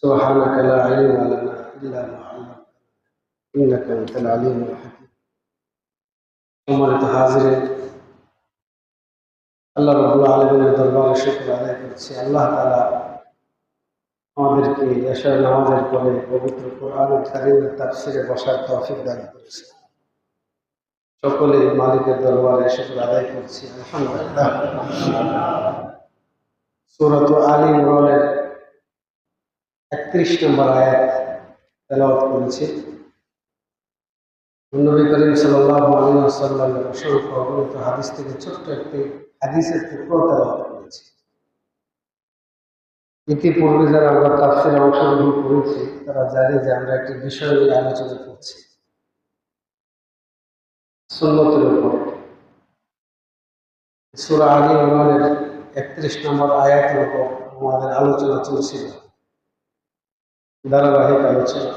سبحانك لا علم لنا إلا ما علمتنا إنك أنت العليم الحكيم সম্মানিত হাজিরে আল্লাহ রবুল্লা আলমিনের দরবারে শুক্র আদায় করছি আল্লাহ তালা আমাদেরকে এশার নামাজের পরে পবিত্র কোরআন কারিমের তাফসিরে বসার তৌফিক দান করেছে সকলে মালিকের দরবারে শুক্র আদায় করছি আলহামদুলিল্লাহ সুরত আলী ইমরানের একত্রিশ নম্বর আয়াত তেলাওয়াত করেছি। নবী করিম ওয়াসাল্লামের অসংখ্য অগণিত হাদিস থেকে ছোট্ট একটি হাদিসের টুকরো তেলাওয়াত করেছি। ইতিপূর্বে যারা আমরা তাফসিরে অংশগ্রহণ করেছি, তারা জানে যে আমরা একটি বিষয় নিয়ে আলোচনা করছি। সুন্নতের উপর। সূরা আলী ইমরানের একত্রিশ নম্বর আয়াতের উপর আমাদের আলোচনা চলছিল। ধারাবাহিক আলোচনা।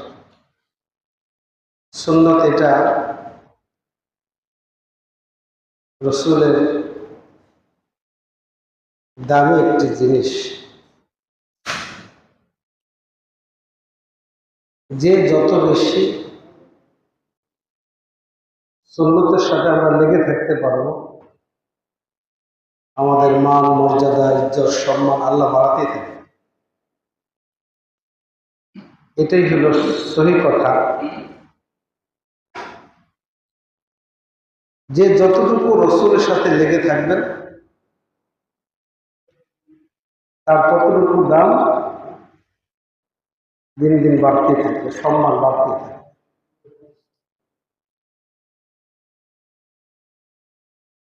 সুন্নত এটা রসুলের দামি একটি জিনিস। যে যত বেশি সুন্নতের সাথে আমরা লেগে থাকতে পারব, আমাদের মান, মর্যাদা, ইজ্জত, সম্মান আল্লাহ বাড়াতেই থাকে এটাই হলো সহি কথা। যে যতটুকু রসুলের সাথে লেগে থাকবেন, তার ততটুকু দাম দিন দিন বাড়তে থাকবে, সম্মান বাড়তে থাকবে।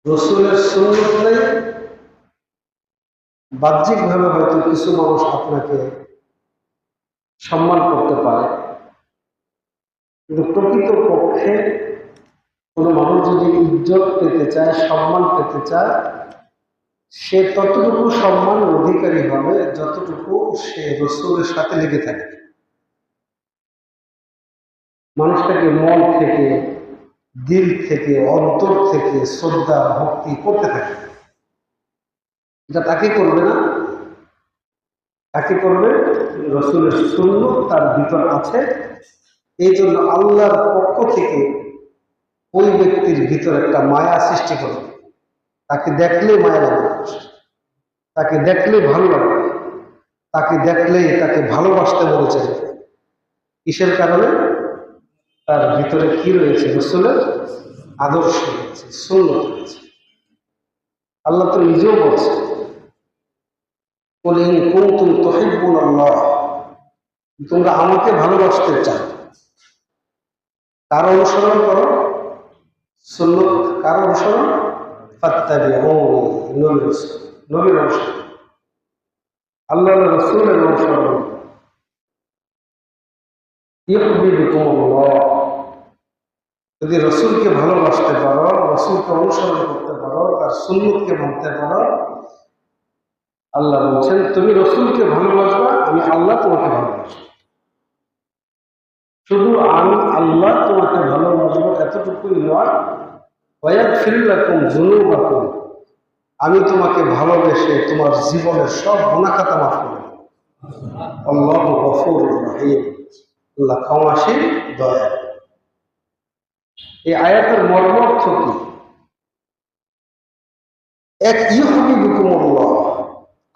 রসুলের সুন্নত নেই বাহ্যিকভাবে হয়তো কিছু মানুষ আপনাকে সম্মান করতে পারে। কিন্তু প্রকৃত পক্ষে কোনো মানুষ যদি ইজ্জত পেতে চায়, সম্মান পেতে চায়, সে ততটুকু সম্মানের অধিকারী হবে যতটুকু সে রসুলের সাথে লেগে থাকে। মানুষটাকে মন থেকে, দিল থেকে, অন্তর থেকে শ্রদ্ধা, ভক্তি করতে থাকে। এটা তাকে করবে না। তাকে করবে? রসুলের শূন্য তার ভিতর আছে। এই জন্য আল্লাহর পক্ষ থেকে ওই ব্যক্তির ভিতর একটা মায়া সৃষ্টি করবে। তাকে দেখলে মায়া লাগবে তাকে দেখলে ভালো লাগবে তাকে দেখলে তাকে ভালোবাসতে চাইবে কিসের কারণে? তার ভিতরে কি রয়েছে? রসুলের আদর্শ রয়েছে শূন্য রয়েছে। আল্লাহ তো নিজেও বলছে বলে কুমতুম তহিবুল আল্লাহ তোমরা আমাকে ভালোবাসতে চাও। কার অনুসরণ করো, সুন্নত, কার অনুসরণ ফাত্তাবি নবীর নবীর অনুসরণ। আল্লাহ রসুলের অনুসরণ। যদি রসুলকে ভালোবাসতে পারো, রসুলকে অনুসরণ করতে পারো, তার সুন্নতকে মানতে পারো আল্লাহ বলছেন, তুমি রসুলকে ভালোবাসবা, আমি আল্লাহ তোমাকে ভালোবাসবো শুধু আমি আল্লাহ তোমাকে ভালোবাসবো এতটুকুই নয় জুনুবাকুম আমি তোমাকে ভালোবেসে তোমার জীবনের সব গুণাখাতা মাফ করব আল্লাহ গফুর আল্লাহ ক্ষমাসীন দয়া এই আয়াতের মর্মার্থ কি? এক ইহুবি বিকুমুল্লাহ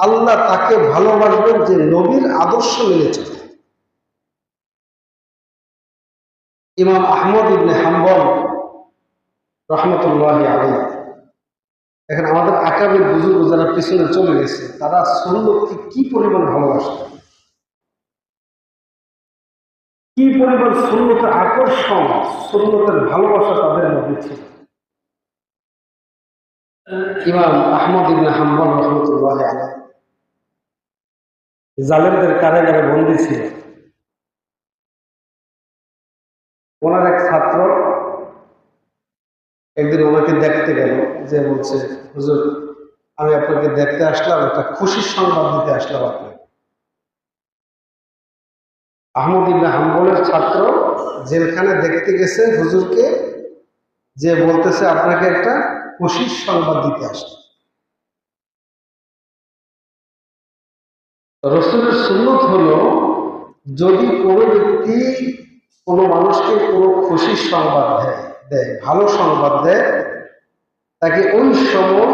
আল্লাহ তাকে ভালোবাসবেন যে নবীর আদর্শ মেনে চলে ইমাম আহমদ ইবনে হাম্বল রহমতুল্লাহ আলী এখন আমাদের আকাবের বুজুর্গ যারা পিছনে চলে গেছে, তারা সুন্নতকে কি পরিমাণ ভালোবাসত কি পরিমাণ সুন্নতের আকর্ষণ সুন্নতের ভালোবাসা তাদের মধ্যে ছিল? ইমাম আহমদ ইবনে হাম্বল রহমতুল্লাহ আলী জালেমদের কারাগারে বন্দী ছিল। ওনার এক ছাত্র একদিন ওনাকে দেখতে গেল, যে বলছে, হুজুর, আমি আপনাকে দেখতে আসলাম, একটা খুশির সংবাদ দিতে আসলাম আপনাকে। আহমদ ইবনে হাম্বলের ছাত্র জেলখানে দেখতে গেছে হুজুরকে, যে বলতেছে, আপনাকে একটা খুশির সংবাদ দিতে আসছে রসুলের সুন্নত হলো, যদি কোনো ব্যক্তি কোনো মানুষকে কোনো খুশির সংবাদ দেয় দেয়, ভালো সংবাদ দেয়, তাকে ওই সময়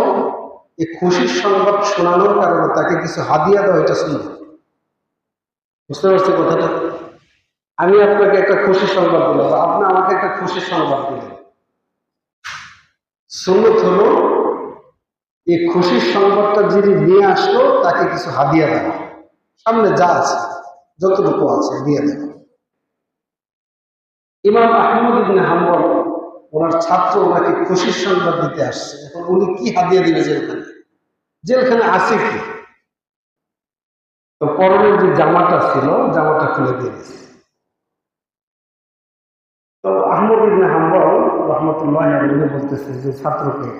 এই খুশির সংবাদ শোনানোর কারণে তাকে কিছু হাদিয়া দেওয়া এটা সুন্দর বুঝতে পারছি কথাটা? আমি আপনাকে একটা খুশি সংবাদ দিলাম, আপনি আমাকে একটা খুশি সংবাদ দিলেন। সুন্নত হলো, এই খুশির সংবাদটা যিনি নিয়ে আসলো, তাকে কিছু হাদিয়া দেওয়া। সামনে যা আছে, যতটুকু আছে দিয়ে দেওয়া ইমাম আহমদ ইবনে হাম্বল, ওনার ছাত্র ওনাকে খুশির সংবাদ দিতে আসছে। এখন উনি কি হাদিয়া দিবে জেলখানে জেলখানে আছে কি? তো পরনের যে জামাটা ছিল, জামাটা খুলে দিয়ে দিয়েছে। তো আহমদ ইবনে হাম্বল রহমতুল্লাহ বলতেছে যে, ছাত্রকে,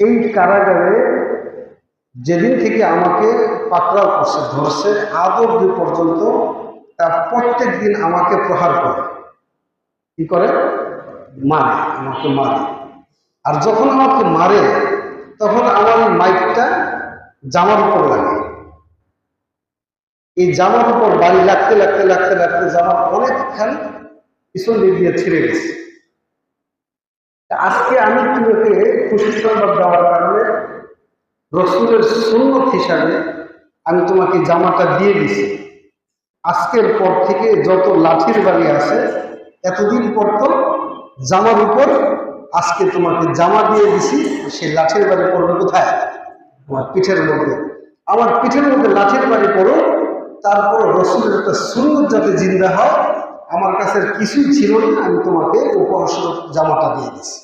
এই কারাগারে যেদিন থেকে আমাকে পাকড়াও করছে, ধরছে, আজ অব্দি পর্যন্ত তার প্রত্যেক দিন আমাকে প্রহার করে। কি করে? মারে, আমাকে মারে। আর যখন আমাকে মারে, তখন আমার মাইকটা জামার উপর লাগে। এই জামার উপর বাড়ি লাগতে লাগতে লাগতে লাগতে জামা অনেকখানি পিছন দিয়ে ছিঁড়ে গেছে। আজকে আমি তোমাকে খুশি সংবাদ দেওয়ার কারণে রসুলের সুন্নত হিসাবে আমি তোমাকে জামাটা দিয়ে দিছি। আজকের পর থেকে যত লাঠির বাড়ি আছে, এতদিন পর তো জামার উপর আজকে তোমাকে জামা দিয়ে দিছি সেই লাঠির বাড়ি পড়বে কোথায়? আমার পিঠের মধ্যে। আমার পিঠের মধ্যে লাঠির বাড়ি পড়ো তারপর রসুলের একটা সুন্দর যাতে জিন্দা হয়, আমার কাছে কিছুই ছিল না, আমি তোমাকে উপহারস্বরূপ জামাটা দিয়ে দিছি।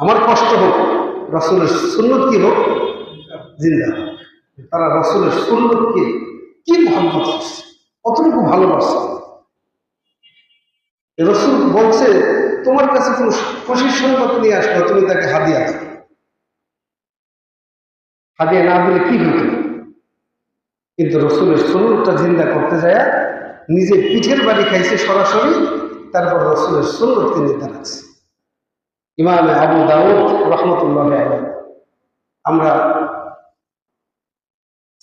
আমার কষ্ট হোক। রসুলের সুন্নত কি হোক, জিন্দা তারা রসুলের সুন্নতকে কি করছে কতটুকু ভালোবাসছে রসুল বলছে, তোমার কাছে কোনো খুশির সংবাদ নিয়ে আসলো তুমি তাকে হাদিয়া দাও। হাদিয়া না দিলে কি হতো কিন্তু রসুলের সুন্নতটা জিন্দা করতে যায় নিজে পিঠের বাড়ি খাইছে সরাসরি, তারপর রসুলের সুন্নত তিনি দাঁড়াচ্ছে। ইমাম আবু দাউদ রহমতুল্লাহ আলাইহি। আমরা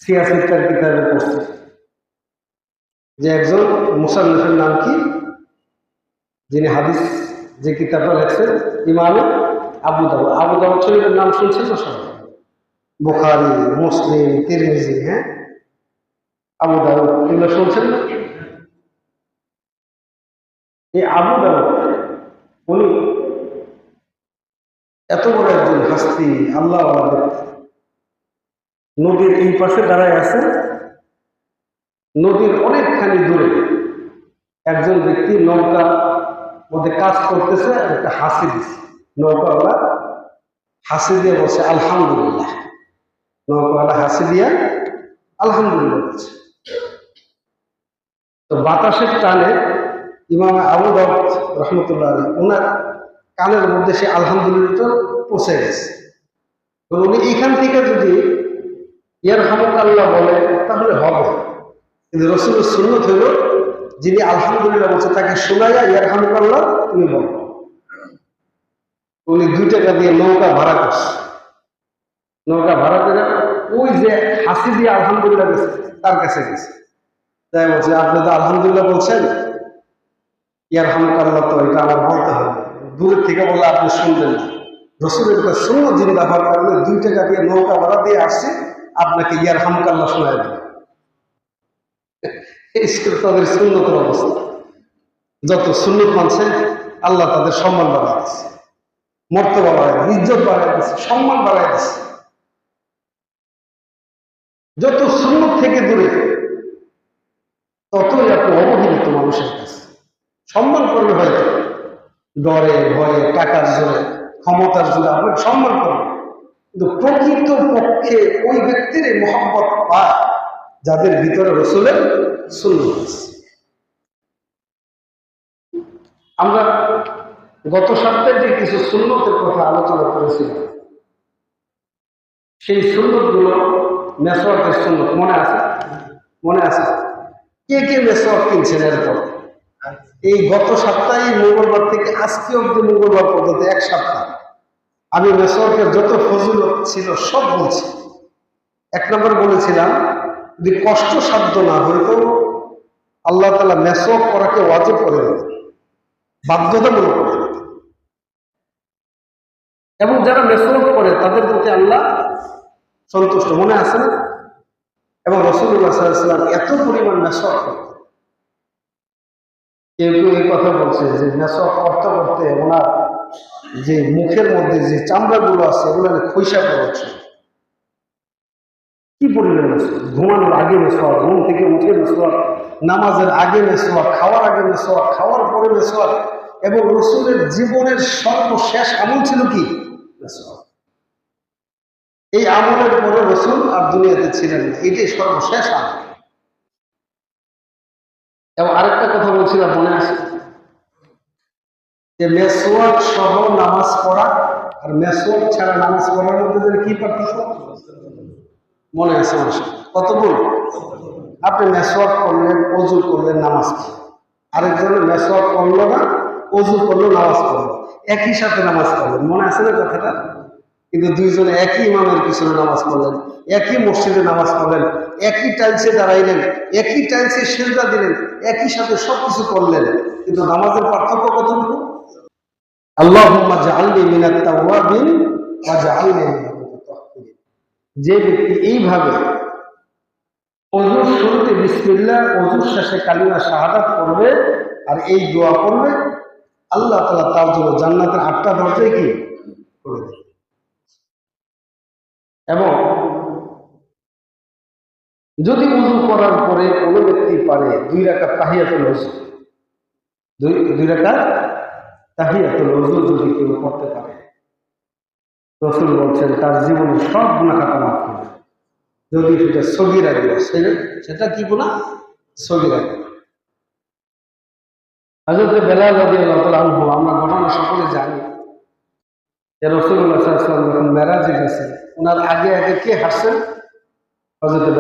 সিয়াসিত্তার কিতাবে পড়ছি। যে একজন মুসান্নফের নাম কি? যিনি হাদিস, যে কিতাবটা লেখছেন, ইমামে আবু দাউদ। আবু দাউদ শরীফের নাম শুনছেন না সবাই? বুখারি, মুসলিম, তিরমিজি হ্যাঁ? আবু দাউদ, এগুলো শুনছেন না? এই আবু দাউদ, উনি এত বড় একজন হাস্তি, আল্লাহ নদীর এই পাশে দাঁড়ায় আছে। নদীর অনেকখানি দূরে একজন ব্যক্তি নৌকা মধ্যে কাজ করতেছে আর একটা হাসি দিচ্ছে নৌকাওয়ালা হাসি দিয়ে বসে আলহামদুলিল্লাহ। নৌকাওয়ালা হাসি দিয়া আলহামদুলিল্লাহ তো বাতাসের টানে ইমাম আবু রহমতুল্লাহ আলী ওনার কানের মধ্যে সে আলহামদুলিল্লাহ পৌঁছে গেছে। তো উনি এইখান থেকে যদি ইয়ার হামক আল্লাহ বলে, তাহলে হবে। কিন্তু রসুলের সুন্নত হইল, যিনি আলহামদুলিল্লাহ বলছে, তাকে শোনাইয়া ইয়ার হামক আল্লাহ তুমি বলো। উনি দুই টাকা দিয়ে নৌকা ভাড়া করছে। নৌকা ভাড়া করে ওই যে হাসি দিয়ে আলহামদুলিল্লাহ গেছে, তার কাছে গেছে। তাই বলছে, আপনি তো আলহামদুলিল্লাহ বলছেন ইয়ার হামকাল্লাহ তো এটা আমার বলতে হবে। দূরের থেকে বলে আপনি শুনবেন না। রসুলের একটা শূন্য জিন্দা হওয়ার কারণে দুই টাকা দিয়ে নৌকা ভাড়া দিয়ে আসছে, আপনাকে ইয়ার হামকাল্লা শোনায় দেবে। তাদের সুন্নতের অবস্থা। যত সুন্নত মানছে, আল্লাহ তাদের সম্মান বাড়ায় দিচ্ছে মর্তবা বাড়ায় দিচ্ছে ইজ্জত বাড়ায় দিচ্ছে সম্মান বাড়ায় দিচ্ছে যত সুন্নত থেকে দূরে, ততই আপনি অবহেলিত মানুষের কাছে। সম্মান করবে হয়তো ডরে ভয়ে, টাকার জোরে, ক্ষমতার জোরে আপনাকে সম্মান করবে। কিন্তু প্রকৃত পক্ষে ওই ব্যক্তির মহব্বত পায় যাদের ভিতরে রসুলের আছে। আমরা গত সপ্তাহে যে কিছু সুন্নতের কথা আলোচনা করেছিলাম, সেই সুন্নতগুলো মেসওয়াকের সুন্নত, মনে আছে? মনে আছে? কে কে মেসওয়াক কিনছেন এরপর? এই গত সপ্তাহে মঙ্গলবার থেকে আজকে অব্দি মঙ্গলবার পর্যন্ত এক সপ্তাহ। আমি মেসওয়াকের যত ফজিলত ছিল সব বলছি। এক নম্বর বলেছিলাম, যদি কষ্ট সাধ্য না হইতো, আল্লাহ তালা মেসওয়াক করাকে ওয়াজিব করে দিতেন, বাধ্যতামূলক করে দিতেন। এবং যারা মেসওয়াক করে, তাদের প্রতি আল্লাহ সন্তুষ্ট। মনে আছে না? এবং রসুল্লাহ সাল্লাম এত পরিমাণ মেসওয়াক করতেন কেউ কেউ এই কথা বলছে যে মেসওয়াক করতে করতে ওনার যে মুখের মধ্যে যে চামড়াগুলো আছে, এগুলো খৈসা পড়ছে কি পরিমাণ ঘুমানোর আগে মেসোয়া ঘুম থেকে উঠে মেসোয়া নামাজের আগে মেসোয়া খাওয়ার আগে মেসোয়া খাওয়ার পরে মেসোয়া এবং রসুলের জীবনের সর্বশেষ আমল ছিল কি? এই আমলের পরে রসুল আর দুনিয়াতে ছিলেন এটাই সর্বশেষ আমল। এবং আরেকটা কথা বলছিলাম, মনে আছে? যে মেসোয়াক সহ নামাজ পড়া আর মেসোয়াক ছাড়া নামাজ পড়ার মধ্যে যেন কি পার্থক্য? মনে আছে আমার কত বল আপনি মেসওয়াক করলেন, অজু করলেন, নামাজ আরেকজনের মেসওয়াক করল না, অজু করল, নামাজ পড়ল। একই সাথে নামাজ পড়লেন। মনে আছে না কথাটা? কিন্তু দুইজনে একই ইমামের পিছনে নামাজ পড়লেন, একই মসজিদে নামাজ পড়লেন, একই টাইলসে দাঁড়াইলেন, একই টাইলসে সেজদা দিলেন, একই সাথে সবকিছু করলেন। কিন্তু নামাজের পার্থক্য কতটুকু? আল্লাহ যে ব্যক্তি এইভাবে অজুর শুরুতে বিসমিল্লাহ, অজুর শেষে কালিমা শাহাদাত করবে আর এই দোয়া করবে আল্লাহ তালা তার জন্য জান্নাতের আটটা দরজায় কি করে দেবে এবং যদি উজু করার পরে কোনো ব্যক্তি পারে দুই রাখা তাহিয়াতুল হজু দুই দুই রাখা তাহিয়াতুল হজু যদি কেউ করতে পারে, রসুল বলছেন, তার জীবনের সব গুণাখাতা মাফ করবে যদি সেটা সগি রাখবে সেটা কি গুণা সগি রাখবে হাজরতে বেলাল রাজি আল্লাহ আমরা ঘটনা সকলে জানি। আগে আগে কে হাসছেন যে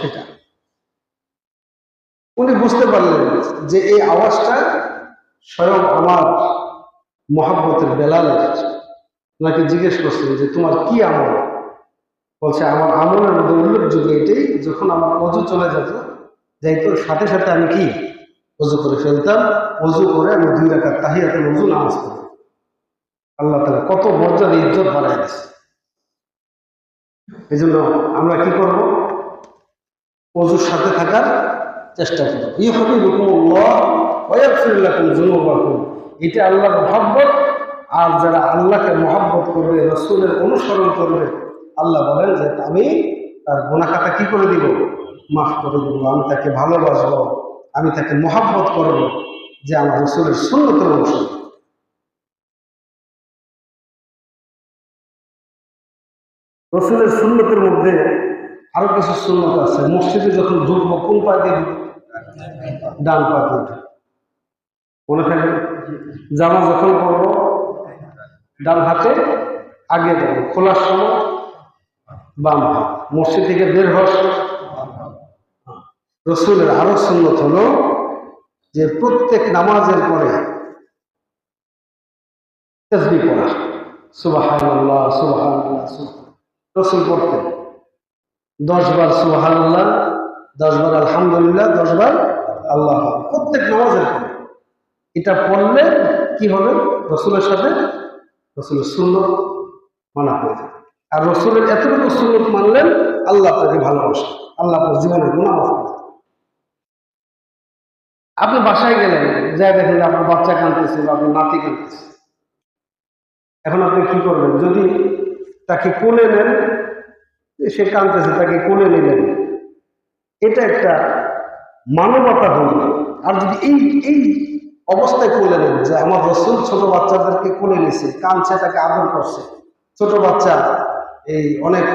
সেটা। উনি বুঝতে পারলেন যে এই আওয়াজটা স্বয়ং আমার মহাব্বতের বেলাল ওনাকে জিজ্ঞেস করছেন যে, তোমার কি আমল? বলছে, আমার আমলের মধ্যে উল্লেখযোগ্য এটাই, যখন আমার অজু চলে যেত, যাইতো, সাথে সাথে আমি কি অজু করে ফেলতাম অজু করে আমি দুই রাখা তাহিয়াতে অজু নামাজ পড়ি। আল্লাহ তালা কত মর্যাদা ইজ্জত বাড়াই দিচ্ছে এই জন্য আমরা কি করব? অজুর সাথে থাকার চেষ্টা করব। ই হবে রুকুম এটা আল্লাহর মহাব্বত, আর যারা আল্লাহকে মহাব্বত করবে, রসুলের অনুসরণ করবে, আল্লাহ বলেন যে আমি তার গোনাখাতা কি করে দিব? মাফ করে দিব, আমি তাকে ভালোবাসবো। আমি তাকে মহাব্বত করব যে আমার রসুলের সুন্নতের অনুসরণ রসুলের সুন্নতের মধ্যে আরও কিছু সুন্নত আছে মসজিদে যখন ঢুকবো, কোন পা দিয়ে? ডান পা দিয়ে। মনে থাকে জামা যখন পরবো ডান হাতে আগে যাব, খোলার সময় বাম হাত মসজিদ থেকে বের হওয়ার সময় রসুলের আরও সুন্নত হল যে প্রত্যেক নামাজের পরে পড়া। রসুল পড়তেন। দশ বার সুবাহান্লাহ দশ আলহামদুলিল্লাহ, দশ বার আল্লাহ। প্রত্যেক নামাজের এটা পড়লে কি হবে? রসুলের সাথে রসুলের সুন্নত মানা হয়ে যাবে আর রসুলের এতটুকু সুন্নত মানলেন আল্লাহ তাকে ভালোবাসে। আল্লাহ জীবনের গুণা মাফ। আপনি বাসায় গেলেন যাই দেখেন আপনার বাচ্চা কাঁদতেছে বা আপনার নাতি কাঁদতেছে। এখন আপনি কি করবেন? যদি তাকে কোলে নেন সে কাঁদতেছে, তাকে কোলে নিলেন, এটা একটা মানবতা হল আর যদি এই এই অবস্থায় কোলে নেন, যে আমার রসুল ছোট বাচ্চাদেরকে কোলে নিছে কাঁদছে, তাকে আদর করছে, ছোট বাচ্চা এই অনেক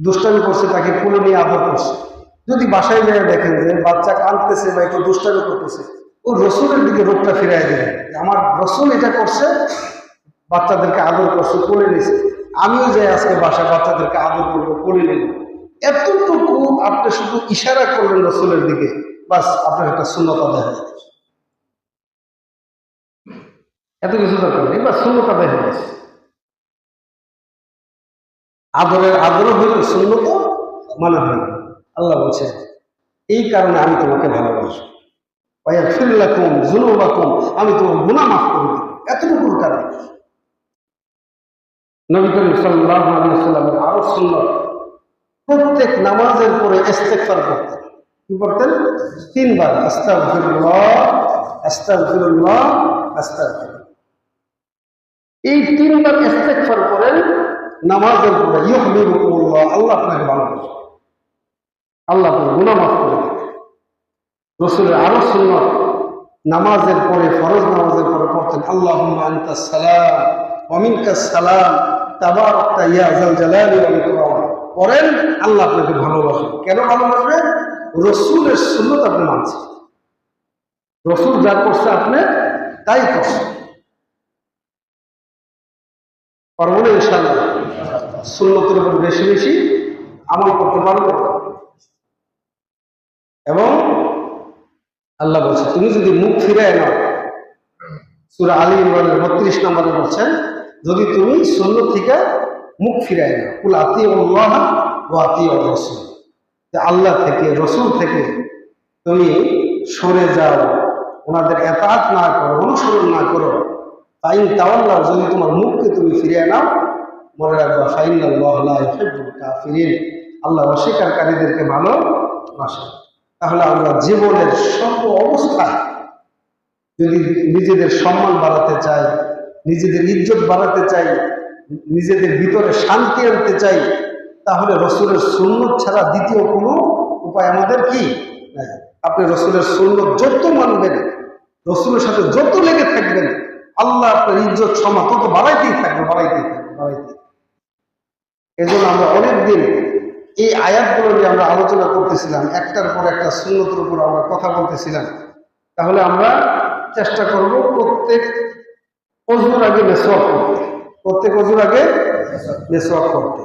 দুষ্টামি করছে, তাকে কোলে নিয়ে আদর করছে যদি বাসায় গিয়ে দেখেন যে বাচ্চা কাঁদতেছে বা একটু দুষ্টামি করতেছে, ও রসুলের দিকে রোগটা ফিরাই দেবেন আমার রসুল এটা করছে, বাচ্চাদেরকে আদর করছে, কোলে নিছে। আমিও যে আজকে বাসায় বাচ্চাদেরকে আদর করব, কোলে নেব। এতটুকু আপনি শুধু ইশারা করলেন রসুলের দিকে, বাস আপনার একটা শূন্যতা দেখা এত কিছু দরকার নেই বা শূন্যতা দেখা গেছে। আদরের আদর হইল শূন্যতা মানে হয়। আল্লাহ বলছে, এই কারণে আমি তোমাকে ভালোবাসি। ভাইয়া ফিরলাকুম জুনুবাকুম আমি তোমার গুণা মাফ করে দেব। এতটুকুর কারণে নবী সাল্লাল্লাহু সাল্লামের আরও সুন্নত প্রত্যেক নামাজের পরে ইস্তেগফার করতেন। কি করতেন? তিনবার, আস্তাগফিরুল্লাহ আস্তাগফিরুল্লাহ আস্তাগফিরুল্লাহ। এই তিনবার ইস্তেগফার করেন, নামাজের পরে ইউহবিবুকুমুল্লাহ, আল্লাহ আপনাকে ভালোবাসে। আল্লাহ আপনার গুনাহ মাফ করে রসুলের আরও সুন্নত, নামাজের পরে, ফরজ নামাজের পরে পড়তেন আল্লাহ আন্তা সালাম অমিনকা সালাম, তাবারকতা ইয়া জাল জালালি পড়েন, আল্লাহ আপনাকে ভালোবাসে। কেন ভালোবাসবে? রসুলের সুন্নত আপনি মানছেন। রসুল যা করছে আপনি তাই করছেন। পারব না ইনশাল্লাহ সুন্নতের উপর বেশি বেশি আমল করতে পারব। এবং আল্লাহ বলছে তুমি যদি মুখ ফিরে নাও, সুরা আলী ইমরানের বত্রিশ নম্বরে বলছেন, যদি তুমি শূন্য থেকে মুখ ফিরে নাও, কুল আতি ও আতি রসুল আল্লাহ থেকে, রসুল থেকে তুমি সরে যাও, ওনাদের এতাত না করো, অনুসরণ না করো। তাই তাওয়াল্লাহ যদি তোমার মুখকে তুমি ফিরিয়ে নাও, মনে রাখবা ফাইন আল্লাহ কাফিরিন। আল্লাহ অস্বীকারীদেরকে ভালো বাসে। তাহলে আমরা জীবনের সর্ব অবস্থায় যদি নিজেদের সম্মান বাড়াতে চাই, নিজেদের ইজ্জত বাড়াতে চাই, নিজেদের ভিতরে শান্তি আনতে চাই, তাহলে রসুলের সুন্নত ছাড়া দ্বিতীয় কোনো উপায় আমাদের কি? আপনি রসুলের সুন্নত যত মানবেন, রসুলের সাথে যত লেগে থাকবেন, আল্লাহ আপনার ইজ্জত সমা তত বাড়াইতেই থাকবে বাড়াইতেই থাকবে, বাড়াইতেই এই জন্য আমরা অনেকদিন এই আয়াতগুলো নিয়ে আমরা আলোচনা করতেছিলাম, একটার পর একটা সুন্নতের উপর আমরা কথা বলতেছিলাম। তাহলে আমরা চেষ্টা করব প্রত্যেক অজুর আগে মেসওয়াক করতে। প্রত্যেক অজুর আগে মেসওয়াক করতে।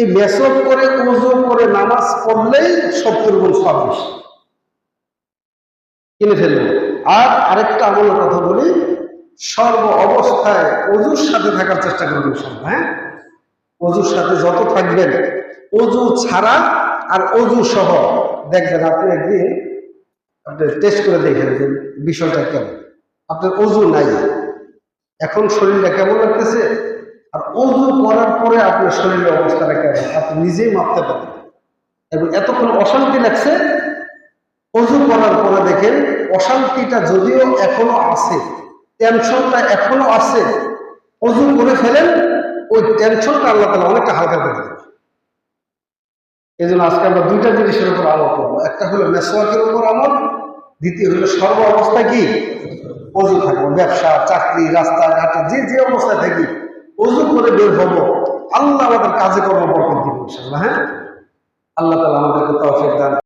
এই মেসওয়াক করে উজু করে, নামাজ পড়লেই সত্তর গুণ সব বেশি। কিনে ফেলবেন আর আরেকটা আমলের কথা বলি, সর্ব অবস্থায় অজুর সাথে থাকার চেষ্টা করবেন সব হ্যাঁ? অজুর সাথে যত থাকবেন, অজু ছাড়া আর অজু সহ, দেখবেন আপনি একদিন আপনি টেস্ট করে দেখেন যে বিষয়টা কেমন। আপনার অজু নাই। এখন শরীরটা কেমন লাগতেছে? আর অজু করার পরে আপনার শরীরের অবস্থাটা কেমন? আপনি নিজেই মাপতে পারেন এবং এতক্ষণ অশান্তি লাগছে, অজু করার পরে দেখেন, অশান্তিটা যদিও এখনও আছে টেনশনটা এখনও আছে, অজু করে ফেলেন ওই টেনশনটা আল্লাহ তালা অনেকটা হালকা করে দেবে এই জন্য আজকে আমরা দুইটা জিনিসের উপর আমল করব। একটা হলো মেসোয়াকের উপর আমল, দ্বিতীয় হলো সর্ব অবস্থা কি? অজু থাকব, ব্যবসা, চাকরি রাস্তাঘাটে যে যে অবস্থায় থাকি অজু করে বের হব। আল্লাহ আমাদের কাজে কর্ম বরকত দিব হ্যাঁ? আল্লাহ তালা আমাদেরকে তৌফিক দান